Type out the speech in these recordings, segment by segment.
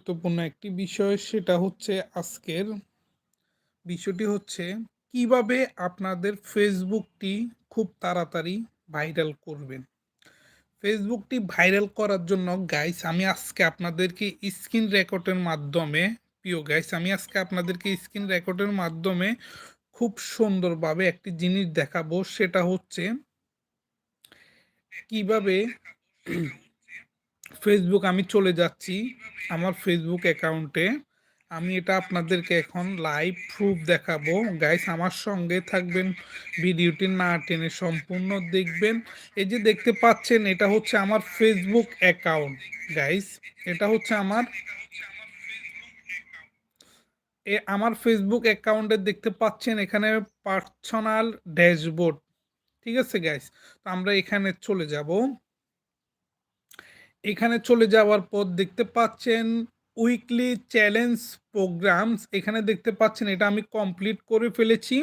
গুরুত্বপূর্ণ একটি বিষয় সেটা হচ্ছে আজকের বিষয়টি হচ্ছে, কীভাবে আপনাদের ফেসবুকটি খুব তাড়াতাড়ি ভাইরাল করবেন? ফেসবুকটি ভাইরাল করার জন্য গাইস আমি আজকে আপনাদেরকে স্ক্রিন রেকর্ডের মাধ্যমে, প্রিয় গাইস আমি আজকে আপনাদেরকে স্ক্রিন রেকর্ডের মাধ্যমে খুব সুন্দরভাবে একটি জিনিস দেখাবো, সেটা হচ্ছে, কীভাবে ফেসবুক আমি চলে যাচ্ছি আমার ফেসবুক অ্যাকাউন্টে আমি এটা আপনাদেরকে এখন লাইভ প্রুফ দেখাবো। গাইস আমার সঙ্গে থাকবেন ভিডিওটি না টেনে সম্পূর্ণ দেখবেন। এই যে দেখতে পাচ্ছেন, এটা হচ্ছে আমার ফেসবুক অ্যাকাউন্ট গাইস এটা হচ্ছে আমার এ আমার ফেসবুক অ্যাকাউন্টে দেখতে পাচ্ছেন, এখানে পার্সোনাল ড্যাশবোর্ড ঠিক আছে গাইস তো আমরা এখানে চলে যাব। এখানে চলে যাওয়ার পর দেখতে পাচ্ছেন। উইকলি চ্যালেঞ্জ প্রোগ্রামস এখানে দেখতে পাচ্ছেন এটা আমি কমপ্লিট করে ফেলেছি।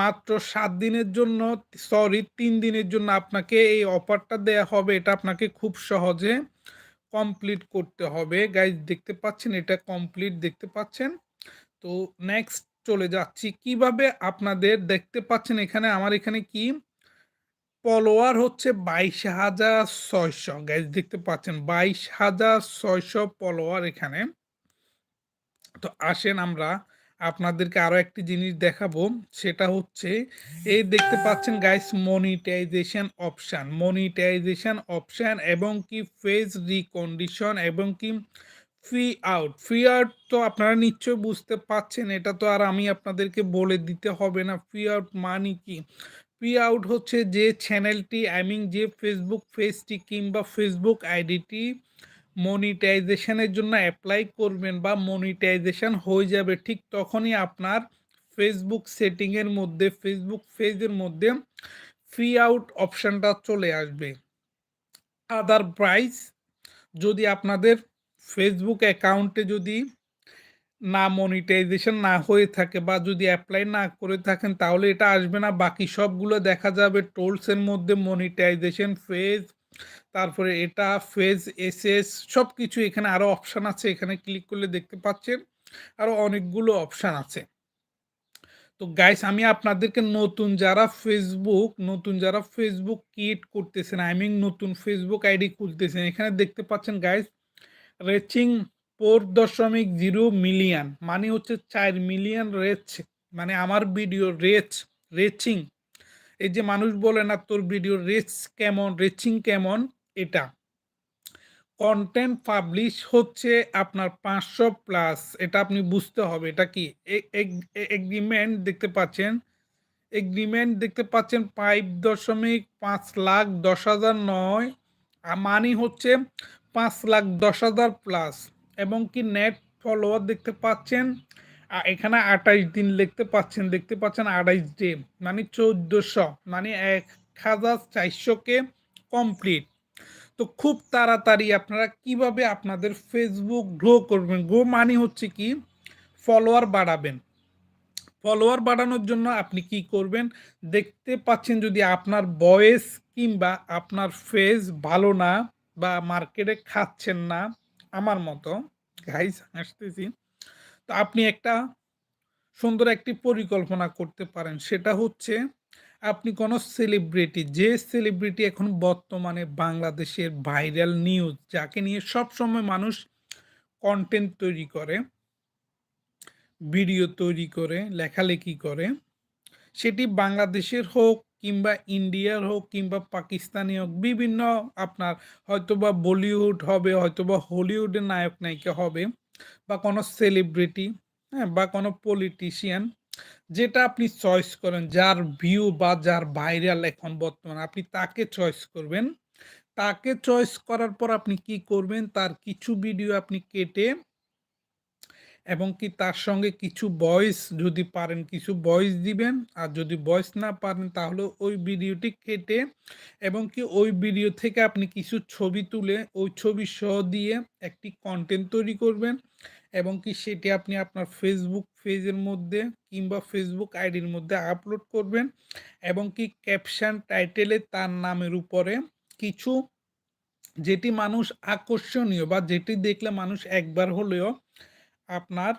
মাত্র সাত দিনের জন্য সরি তিন দিনের জন্য আপনাকে এই অফারটা দেয়া হবে। এটা আপনাকে খুব সহজে কমপ্লিট করতে হবে। গাইজ দেখতে পাচ্ছেন এটা কমপ্লিট দেখতে পাচ্ছেন? তো নেক্সট চলে যাচ্ছি। কীভাবে আপনাদের দেখতে পাচ্ছেন এখানে, আমার এখানে কি ফলোয়ার হচ্ছে বাইশ হাজার ছয়শো। গ্যাস দেখতে পাচ্ছেন, বাইশ হাজার ছয়শো ফলোয়ার এখানে। তো আসেন আমরা আপনাদেরকে আরও একটি জিনিস দেখাবো, সেটা হচ্ছে, এই দেখতে পাচ্ছেন guys monetization option monetization option এবং কি ফেজ রিকন্ডিশন এবং কি ফ্রি আউট ফ্রি আউট তো আপনারা নিশ্চয়ই বুঝতে পাচ্ছেন, এটা তো আর আমি আপনাদেরকে বলে দিতে হবে না। ফ্রি আউট মানে কি? পি আউট হচ্ছে যে চ্যানেলটি আই মিন যে ফেসবুক পেজটি কিংবা ফেসবুক আইডিটি মনিটাইজেশনের জন্য অ্যাপ্লাই করবেন বা মনিটাইজেশন হয়ে যাবে, ঠিক তখনই আপনার ফেসবুক সেটিংয়ের মধ্যে ফেসবুক পেজের মধ্যে ফ্রি আউট অপশানটা চলে আসবে। আদার প্রাইস যদি আপনাদের ফেসবুক অ্যাকাউন্টে যদি না মনিটাইজেশন না হয়ে থাকে বা যদি অ্যাপ্লাই না করে থাকেন তাহলে এটা আসবে না। বাকি সবগুলো দেখা যাবে টোলসের মধ্যে মনিটাইজেশন ফেজ তারপরে এটা ফেজ এসএস সব কিছু এখানে আরও অপশান আছে, এখানে ক্লিক করলে দেখতে পাচ্ছেন। আরও অনেকগুলো অপশান আছে। তো গাইস আমি আপনাদেরকে নতুন যারা ফেসবুক নতুন যারা ফেসবুক ক্রিয়েট করতেছেন আই মিন নতুন ফেসবুক আইডি খুলতেছেন, এখানে দেখতে পাচ্ছেন গাইস রেচিং ফোর দশমিক জিরো মিলিয়ন মানে হচ্ছে চার মিলিয়ন রেচ মানে আমার ভিডিও রেচ রেচিং এই যে মানুষ বলে না, তোর ভিডিও রেচ কেমন রেচিং কেমন? এটা। কন্টেন্ট পাবলিশ হচ্ছে আপনার পাঁচশো প্লাস এটা আপনি বুঝতে হবে। এটা কি? এগ্রিমেন্ট দেখতে পাচ্ছেন? এগ্রিমেন্ট দেখতে পাচ্ছেন ফাইভ দশমিক পাঁচ লাখ দশ হাজার নয় মানি হচ্ছে পাঁচ লাখ দশ হাজার প্লাস এবং কি নেট ফলোয়ার দেখতে পাচ্ছেন? এখানে আঠাইশ দিন দেখতে পাচ্ছেন দেখতে পাচ্ছেন আঠাইশ ডে মানে চোদ্দোশো মানে এক হাজার চারশোকে কমপ্লিট তো খুব তাড়াতাড়ি আপনারা কীভাবে আপনাদের ফেসবুক গ্রো করবেন? গ্রো মানে হচ্ছে কি? ফলোয়ার বাড়াবেন। ফলোয়ার বাড়ানোর জন্য আপনি কি করবেন? দেখতে পাচ্ছেন যদি আপনার বয়েস কিংবা আপনার ফেস ভালো না বা মার্কেটে খাচ্ছেন না আমার মতো গাইস আসতেছি। তো আপনি একটা সুন্দর একটি পরিকল্পনা করতে পারেন। সেটা হচ্ছে, আপনি কোনো সেলিব্রিটি যে সেলিব্রিটি এখন বর্তমানে বাংলাদেশের ভাইরাল নিউজ যাকে নিয়ে সব সময় মানুষ কন্টেন্ট তৈরি করে ভিডিও তৈরি করে, লেখালেখি করে, সেটি বাংলাদেশের হোক কিংবা ইন্ডিয়ার হোক কিংবা পাকিস্তানি হোক, বিভিন্ন আপনার হয়তোবা বলিউড হবে, হয়তোবা হলিউডের নায়ক, নায়িকা হবে বা কোনো সেলিব্রিটি হ্যাঁ বা কোনো পলিটিশিয়ান যেটা আপনি চয়েস করেন যার ভিউ বা যার ভাইরাল এখন বর্তমানে, আপনি তাকে চয়েস করবেন। তাকে চয়েস করার পর আপনি কি করবেন? তার কিছু ভিডিও আপনি কেটে এবং কি তার সঙ্গে কিছু ভয়েস যদি পারেন, কিছু ভয়েস দিবেন। আর যদি ভয়েস না পারেন, তাহলে ওই ভিডিওটি কেটে এবং কি ওই ভিডিও থেকে আপনি কিছু ছবি তুলে ওই ছবি সহ দিয়ে একটি কন্টেন্ট তৈরি করবেন। এবং কি সেটি আপনি আপনার ফেসবুক পেজের মধ্যে কিংবা ফেসবুক আইডির মধ্যে আপলোড করবেন। এবং কি ক্যাপশন টাইটেলে তার নামের উপরে কিছু যেটি মানুষ আকর্ষণীয় বা যেটি দেখলে মানুষ একবার হলেও আপনার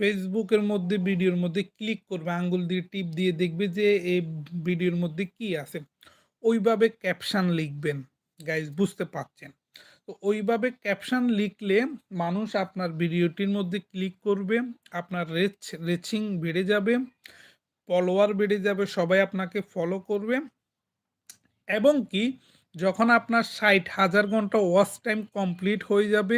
ফেসবুকের মধ্যে ভিডিওর মধ্যে ক্লিক করবে, আঙ্গুল দিয়ে টিপ দিয়ে দেখবে যে এই ভিডিওর মধ্যে কি আছে। ওইভাবে ক্যাপশন লিখবেন গাইজ বুঝতে পারছেন? তো ওইভাবে ক্যাপশন লিখলে মানুষ আপনার ভিডিওটির মধ্যে ক্লিক করবে, আপনার রেচ রেচিং বেড়ে যাবে ফলোয়ার বেড়ে যাবে, সবাই আপনাকে ফলো করবে। এবং কি, যখন আপনার ষাট হাজার ঘণ্টা ওয়াচ টাইম কমপ্লিট হয়ে যাবে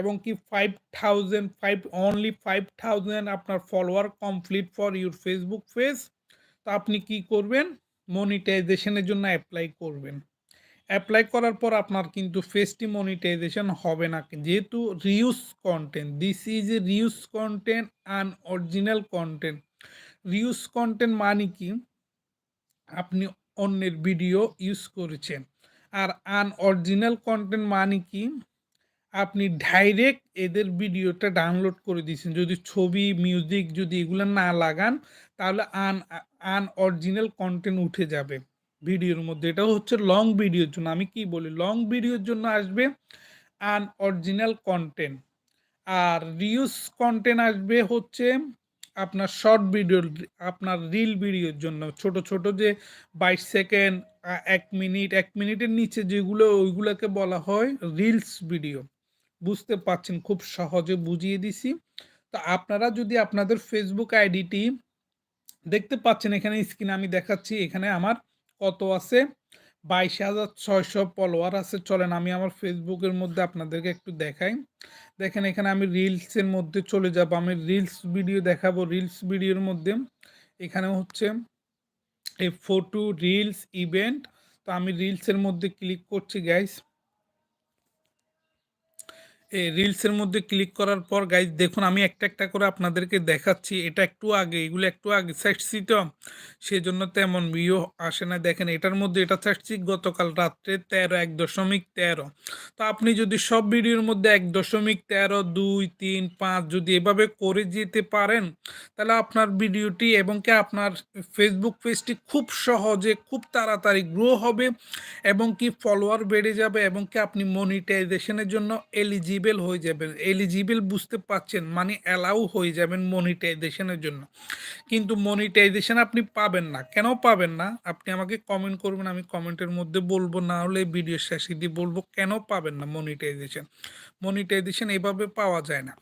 এবং কি five thousand five only five thousand আপনার follower complete for your Facebook page তো আপনি কি করবেন? মনিটাইজেশনের জন্য অ্যাপ্লাই করবেন। অ্যাপ্লাই করার পর আপনার কিন্তু ফেসটি মনিটাইজেশন হবে না। যেহেতু reuse content this is a reuse content unoriginal content reuse content মানে কি? আপনি অন্যের ভিডিও ইউজ করেছেন। আর আনঅরিজিনাল কন্টেন্ট মানে কি? আপনি ডাইরেক্ট এদের ভিডিওটা ডাউনলোড করে দিয়েছেন। যদি ছবি মিউজিক যদি এগুলো না লাগান, তাহলে আন আনঅরিজিনাল কন্টেন্ট উঠে যাবে ভিডিওর মধ্যে। এটা হচ্ছে লং ভিডিওর জন্য। আমি কি বলি? লং ভিডিওর জন্য আসবে আনঅরিজিনাল কন্টেন্ট আর রিউজ কন্টেন্ট আসবে হচ্ছে আপনার শর্ট ভিডিও আপনার রিল ভিডিওর জন্য। ছোট ছোট যে বাইশ সেকেন্ড এক মিনিট এক মিনিটের নিচে যেগুলো, ওইগুলোকে বলা হয় রিলস ভিডিও বুঝতে পারছেন, খুব সহজে বুঝিয়ে দিছি। তো আপনারা যদি আপনাদের ফেসবুক আইডিটি দেখতে পাচ্ছেন, এখানে স্ক্রিনে আমি দেখাচ্ছি, এখানে আমার কত আছে? বাইশ হাজার ছয়শো ফলোয়ার আছে। চলেন, আমি আমার ফেসবুকের মধ্যে আপনাদেরকে একটু দেখাই। দেখেন, এখানে আমি রিলসের মধ্যে চলে যাব। আমি রিলস ভিডিও দেখাবো। রিলস ভিডিওর মধ্যে এখানে হচ্ছে এই ফটো রিলস ইভেন্ট তো আমি রিলসের মধ্যে ক্লিক করছি গাইস রিলসের মধ্যে ক্লিক করার পর গাইজ দেখুন, আমি একটা একটা করে আপনাদেরকে দেখাচ্ছি। এটা একটু আগে, এগুলো একটু আগে চাচ্ছি তো সেজন্য তেমন ভিউ আসে না। দেখেন, এটার মধ্যে এটা চাচ্ছি গতকাল রাত্রে তেরো, এক দশমিক তেরো। তো আপনি যদি সব ভিডিওর মধ্যে এক দশমিক তেরো, দুই, তিন, পাঁচ যদি এভাবে করে যেতে পারেন, তাহলে আপনার ভিডিওটি এবং কি আপনার ফেসবুক পেজটি খুব সহজে, খুব তাড়াতাড়ি গ্রো হবে এবং কি ফলোয়ার বেড়ে যাবে এবং কি আপনি মনিটাইজেশনের জন্য এলিজি এলিজিবল হয়ে যাবেন। এলিজিবেল বুঝতে পাচ্ছেন মানে অ্যালাউ হয়ে যাবেন মনিটাইজেশনের জন্য। কিন্তু মনিটাইজেশন আপনি পাবেন না। কেন পাবেন না? আপনি আমাকে কমেন্ট করবেন, আমি কমেন্টের মধ্যে বলব, না হলে ভিডিও শেষে দিয়ে বলব কেন পাবেন না মনিটাইজেশন মনিটাইজেশন এভাবে পাওয়া যায় না।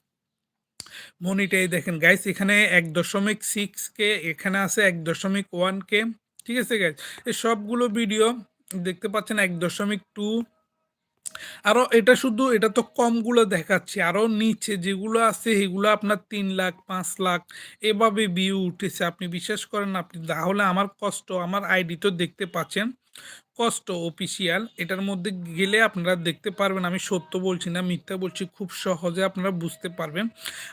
মনিটাই দেখেন গাইস এখানে এক দশমিক সিক্স কে এখানে আছে এক দশমিক ওয়ান কে ঠিক আছে গাইস এই সবগুলো ভিডিও দেখতে পাচ্ছেন এক দশমিক টু আরও এটা শুধু, এটা তো কমগুলো দেখাচ্ছি। আরও নিচে যেগুলো আছে এগুলো আপনার তিন লাখ, পাঁচ লাখ, এভাবে ভিউ উঠেছে। আপনি বিশ্বাস করেন আপনি তাহলে আমার কষ্ট, আমার আইডি তো দেখতে পাচ্ছেন। কষ্ট অফিসিয়াল এটার মধ্যে গেলে আপনারা দেখতে পারবেন। আমি সত্য বলছি না, মিথ্যা বলছি, খুব সহজে আপনারা বুঝতে পারবেন।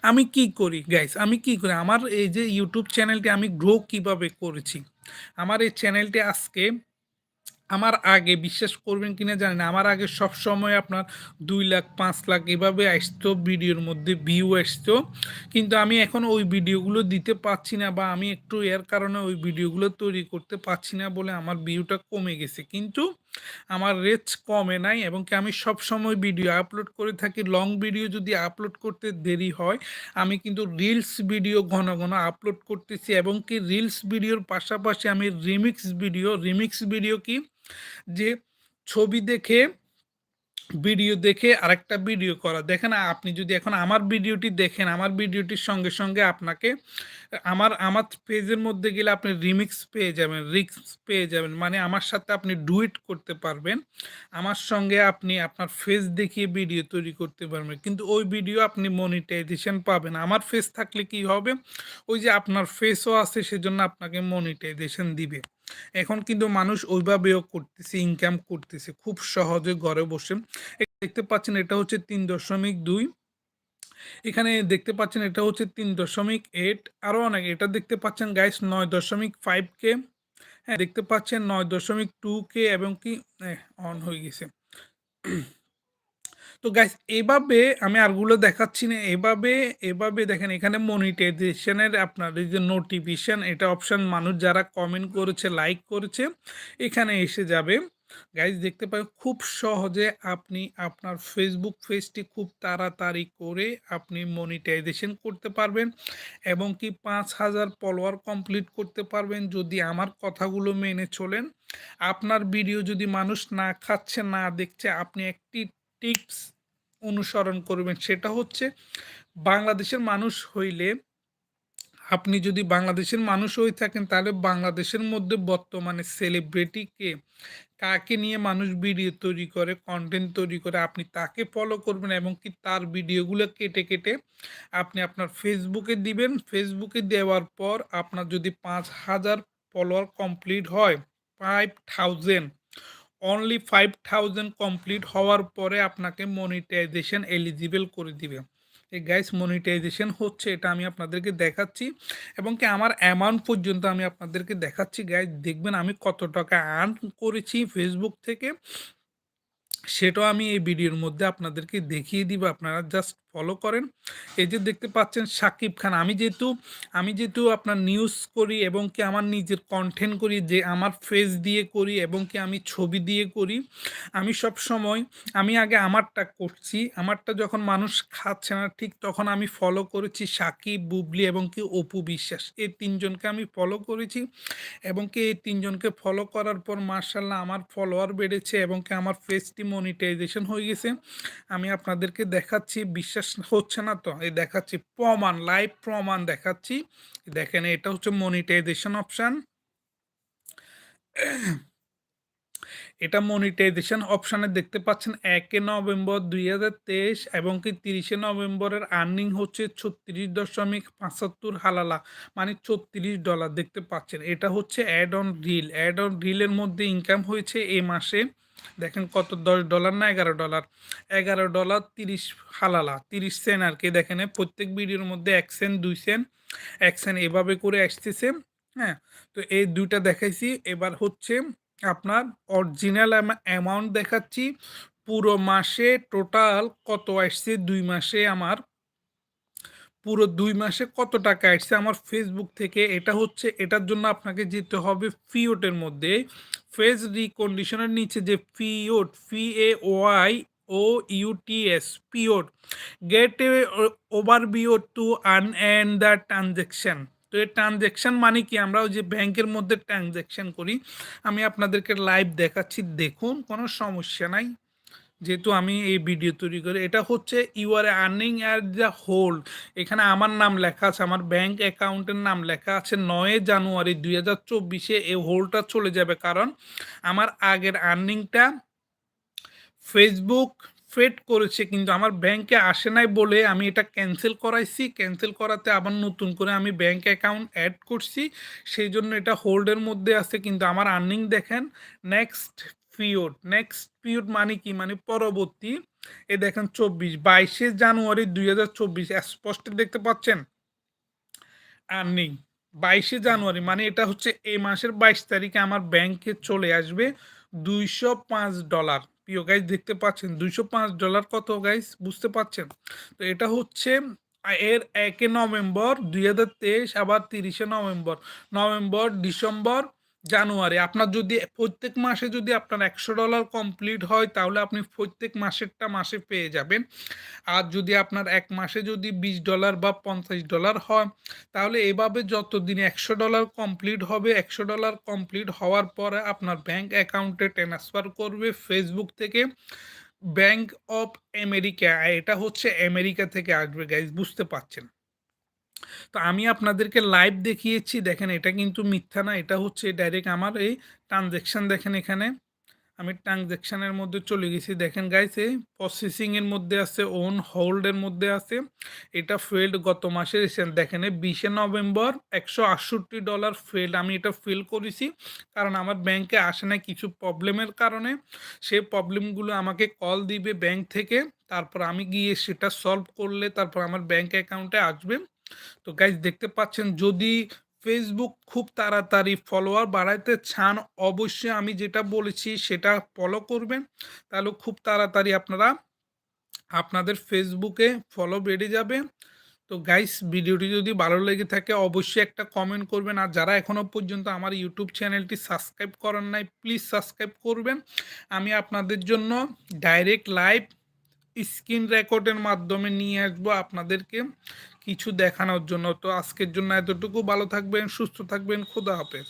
আমি কি করি গাইস আমি কি করি? আমার এই যে ইউটিউব চ্যানেলটি আমি গ্রো কীভাবে করেছি? আমার এই চ্যানেলটি আজকে আমার আগে বিশ্বাস করবেন কিনা জানি না। আমার আগে সব সময় আপনার দুই লাখ, পাঁচ লাখ এভাবে আসতো, ভিডিওর মধ্যে ভিউ আসতো। কিন্তু আমি এখন ওই ভিডিওগুলো দিতে পারছি না বা আমি একটু এর কারণে ওই ভিডিওগুলো তৈরি করতে পারছি না বলে আমার ভিউটা কমে গেছে। কিন্তু আমার রেচ কমে নাই এবং কি আমি সব সময় ভিডিও আপলোড করে থাকি। লং ভিডিও যদি আপলোড করতে দেরি হয়, আমি কিন্তু রিলস ভিডিও ঘন ঘন আপলোড করতেছি এবং কি রিলস ভিডিওর পাশাপাশি আমি রিমিক্স ভিডিও রিমিক্স ভিডিও কি যে ছবি দেখে, ভিডিও দেখে আরেকটা ভিডিও করা। দেখেন, আপনি যদি এখন আমার ভিডিওটি দেখেন, আমার ভিডিওটির সঙ্গে সঙ্গে আপনাকে, আমার আমার পেজের মধ্যে গেলে আপনি রিমিক্স পেয়ে যাবেন, রিক্স পেয়ে যাবেন। মানে আমার সাথে আপনি ডুইট করতে পারবেন। আমার সঙ্গে আপনি আপনার ফেস দেখিয়ে ভিডিও তৈরি করতে পারবেন। কিন্তু ওই ভিডিও আপনি মনিটাইজেশন পাবেন। আমার ফেস থাকলে কি হবে? ওই যে আপনার ফেসও আছে, সেজন্য আপনাকে মনিটাইজেশন দিবে। এখন কিন্তু মানুষ ওইভাবেও করতেছে ইনকাম করতেছে, খুব সহজে ঘরে বসে। দেখতে পাচ্ছেন এটা হচ্ছে তিন দশমিক দুই। এখানে দেখতে পাচ্ছেন এটা হচ্ছে তিন দশমিক এইট আরও অনেক, এটা দেখতে পাচ্ছেন গাইস নয় দশমিক ফাইভ কে হ্যাঁ দেখতে পাচ্ছেন নয় দশমিক টু কে এবং কি অন হয়ে গেছে। তো গাইস এভাবে আমি আরগুলো দেখাচ্ছি না। এভাবে এভাবে দেখেন এখানে মনিটাইজেশনের আপনার এই যে নোটিফিকেশন এটা অপশন মানুষ যারা কমেন্ট করেছে লাইক করেছে, এখানে এসে যাবে। গাইজ দেখতে পাই খুব সহজে আপনি আপনার ফেসবুক পেজটি খুব তাড়াতাড়ি করে আপনি মনিটাইজেশন করতে পারবেন এবং কি পাঁচ হাজার ফলোয়ার কমপ্লিট করতে পারবেন যদি আমার কথাগুলো মেনে চলেন। আপনার ভিডিও যদি মানুষ না খাচ্ছে, না দেখছে, আপনি একটি টিপস অনুসরণ করবেন। সেটা হচ্ছে বাংলাদেশের মানুষ হইলে, আপনি যদি বাংলাদেশের মানুষ হয়ে থাকেন, তাহলে বাংলাদেশের মধ্যে বর্তমানে সেলিব্রিটিকে কাকে নিয়ে মানুষ ভিডিও তৈরি করে কন্টেন্ট তৈরি করে, আপনি তাকে ফলো করবেন এবং কি তার ভিডিওগুলো কেটে কেটে আপনি আপনার ফেসবুকে দিবেন। ফেসবুকে দেওয়ার পর আপনার যদি পাঁচ হাজার ফলোয়ার কমপ্লিট হয় five thousand only five thousand complete হওয়ার পরে আপনাকে মনিটাইজেশন এলিজিবল করে দিবে। এই গাইস মনিটাইজেশন হচ্ছে, এটা আমি আপনাদেরকে দেখাচ্ছি এবং কি আমার অ্যামাউন্ট পর্যন্ত আমি আপনাদেরকে দেখাচ্ছি। গাইস দেখবেন আমি কত টাকা আর্ন করেছি ফেসবুক থেকে, সেটাও আমি এই ভিডিওর মধ্যে আপনাদেরকে দেখিয়ে দিব। আপনারা জাস্ট ফলো করেন। এই যে দেখতে পাচ্ছেন সাকিব খান, আমি যেহেতু আমি যেহেতু আপনার নিউজ করি এবং কি আমার নিজের কন্টেন্ট করি, যে আমার ফেস দিয়ে করি এবং কি আমি ছবি দিয়ে করি, আমি সব সময়, আমি আগে আমারটা করছি। আমারটা যখন মানুষ খাচ্ছে না ঠিক তখন আমি ফলো করেছি সাকিব, বুবলি এবং কি অপু বিশ্বাস। এই তিনজনকে আমি ফলো করেছি এবং কি এই তিনজনকে ফলো করার পর মার্শাল্লাহ আমার ফলোয়ার বেড়েছে এবং কি আমার ফেসটি মনিটাইজেশন হয়ে গেছে। আমি আপনাদেরকে দেখাচ্ছি বিশ্বাস হচ্ছে না তো? এই দেখাচ্ছি প্রমাণ লাইভ প্রমাণ দেখাচ্ছি। দেখেন, এটা হচ্ছে মনিটাইজেশন অপশান এটা মনিটাইজেশন অপশানে দেখতে পাচ্ছেন, একে নভেম্বর দুই হাজার তেইশ এবং কি তিরিশে নভেম্বরের আর্নিং হচ্ছে ছত্রিশ দশমিক পাঁচাত্তর হালালা মানে ছত্রিশ ডলার দেখতে পাচ্ছেন, এটা হচ্ছে ad on reel ad on রিলের মধ্যে ইনকাম হয়েছে এ মাসে দেখেন কত দশ ডলার না এগারো ডলার? এগারো ডলার তিরিশ হালালা, তিরিশ সেন্ট আর কি। দেখেন প্রত্যেক ভিডিওর মধ্যে এক সেন্ট, দুই সেন্ট, এক সেন্ট এভাবে করে আসতেছে হ্যাঁ? তো এই দুইটা দেখাইছি। এবার হচ্ছে আপনার অরিজিনাল অ্যামাউন্ট দেখাচ্ছি। পুরো মাসে টোটাল কত আসছে দুই মাসে আমার? পুরো দুই মাসে কত টাকা আসছে আমার ফেসবুক থেকে? এটা হচ্ছে, এটার জন্য আপনাকে যেতে হবে ফিওটের মধ্যে। ফেস রিকন্ডিশনের নিচে যে ফিওট ফি এ ওয়াই ও ইউটিএস পিওট। গেট ওভার বিওট টু আন অ্যান্ড দ্য ট্রানজেকশন তো এই ট্রানজ্যাকশান মানে কি? আমরা ওই যে ব্যাংকের মধ্যে ট্রানজ্যাকশান করি, আমি আপনাদেরকে লাইভ দেখাচ্ছি। দেখুন, কোনো সমস্যা নাই। যেহেতু আমি এই ভিডিও তৈরি করি, এটা হচ্ছে you are earning at the hold এখানে আমার নাম লেখা আছে, আমার ব্যাংক অ্যাকাউন্টের নাম লেখা আছে নয় জানুয়ারি দুই হাজার চব্বিশে, এই হোল্ডটা চলে যাবে কারণ আমার আগের আর্নিংটা ফেসবুক ফেড করেছে, কিন্তু আমার ব্যাংকে আসে নাই বলে আমি এটা ক্যান্সেল করাইছি। ক্যান্সেল করাতে আবার নতুন করে আমি ব্যাংক অ্যাকাউন্ট অ্যাড করছি। সেই জন্য এটা হোল্ডের মধ্যে আছে, কিন্তু আমার আর্নিং দেখেন নেক্সট পিরিয়ড। নেক্সট পিরিয়ড মানে কি? মানে পরবর্তী। এ দেখেন চব্বিশ, বাইশে জানুয়ারি দুই হাজার চব্বিশ। স্পষ্ট দেখতে পাচ্ছেন? আর্নিং বাইশে জানুয়ারি মানে এটা হচ্ছে এই মাসের বাইশ তারিখে আমার ব্যাংকে চলে আসবে দুইশো পাঁচ ডলার প্রিয় গাইজ দেখতে পাচ্ছেন? দুইশো পাঁচ ডলার কত গাইজ বুঝতে পাচ্ছেন? তো এটা হচ্ছে এর একে নভেম্বর দুই হাজার তেইশ, আবার তিরিশে নভেম্বর। November, December January. আপনার যদি প্রত্যেক মাসে যদি আপনার একশো ডলার কমপ্লিট হয়, তাহলে আপনি প্রত্যেক মাসেরটা মাসে পেয়ে যাবেন। আর যদি আপনার এক মাসে যদি বিশ ডলার বা পঞ্চাশ ডলার হয়, তাহলে এভাবে যতদিন একশো ডলার কমপ্লিট হবে, একশো ডলার কমপ্লিট হওয়ার পরে আপনার ব্যাংক অ্যাকাউন্টে ট্রান্সফার করবে ফেসবুক থেকে। ব্যাংক অফ আমেরিকা এটা হচ্ছে আমেরিকা থেকে আসবে গাইজ বুঝতে পারছেন? তো আমি আপনাদেরকে লাইভ দেখিয়েছি, দেখেন এটা কিন্তু মিথ্যা না, এটা হচ্ছে ডাইরেক্ট আমার এই ট্রানজ্যাকশান দেখেন এখানে। আমি ট্রানজ্যাকশানের মধ্যে চলে গেছি। দেখেন গাইছে প্রসেসিংয়ের মধ্যে আছে ওন হোল্ডের মধ্যে আছে। এটা ফেল্ড গত মাসে দেখেন বিশে নভেম্বর একশো আটষট্টি ডলার ফেল্ড আমি এটা ফিল করেছি কারণ আমার ব্যাংকে আসে না কিছু প্রবলেমের কারণে। সেই প্রবলেমগুলো আমাকে কল দিবে ব্যাংক থেকে, তারপর আমি গিয়ে সেটা সলভ করলে তারপর আমার ব্যাংক অ্যাকাউন্টে আসবে। তো গাইজ দেখতে পাচ্ছেন, যদি ফেসবুক খুব তাড়াতাড়ি ফলোয়ার বাড়াইতে চান, অবশ্যই আমি যেটা বলেছি সেটা ফলো করবেন। তাহলে খুব তাড়াতাড়ি আপনারা আপনাদের ফেসবুকে ফলো বেড়ে যাবে। তো গাইস ভিডিওটি যদি ভালো লেগে থাকে, অবশ্যই একটা কমেন্ট করবেন। আর যারা এখনও পর্যন্ত আমার ইউটিউব চ্যানেলটি সাবস্ক্রাইব করেন নাই প্লিজ সাবস্ক্রাইব করবেন। আমি আপনাদের জন্য ডাইরেক্ট লাইভ স্ক্রিন রেকর্ডের মাধ্যমে নিয়ে আসব আপনাদেরকে। কিছু দেখানোর জন্য। তো আজকের জন্য এতটুকু। ভালো থাকবেন সুস্থ থাকবেন। খুদা হাফেজ।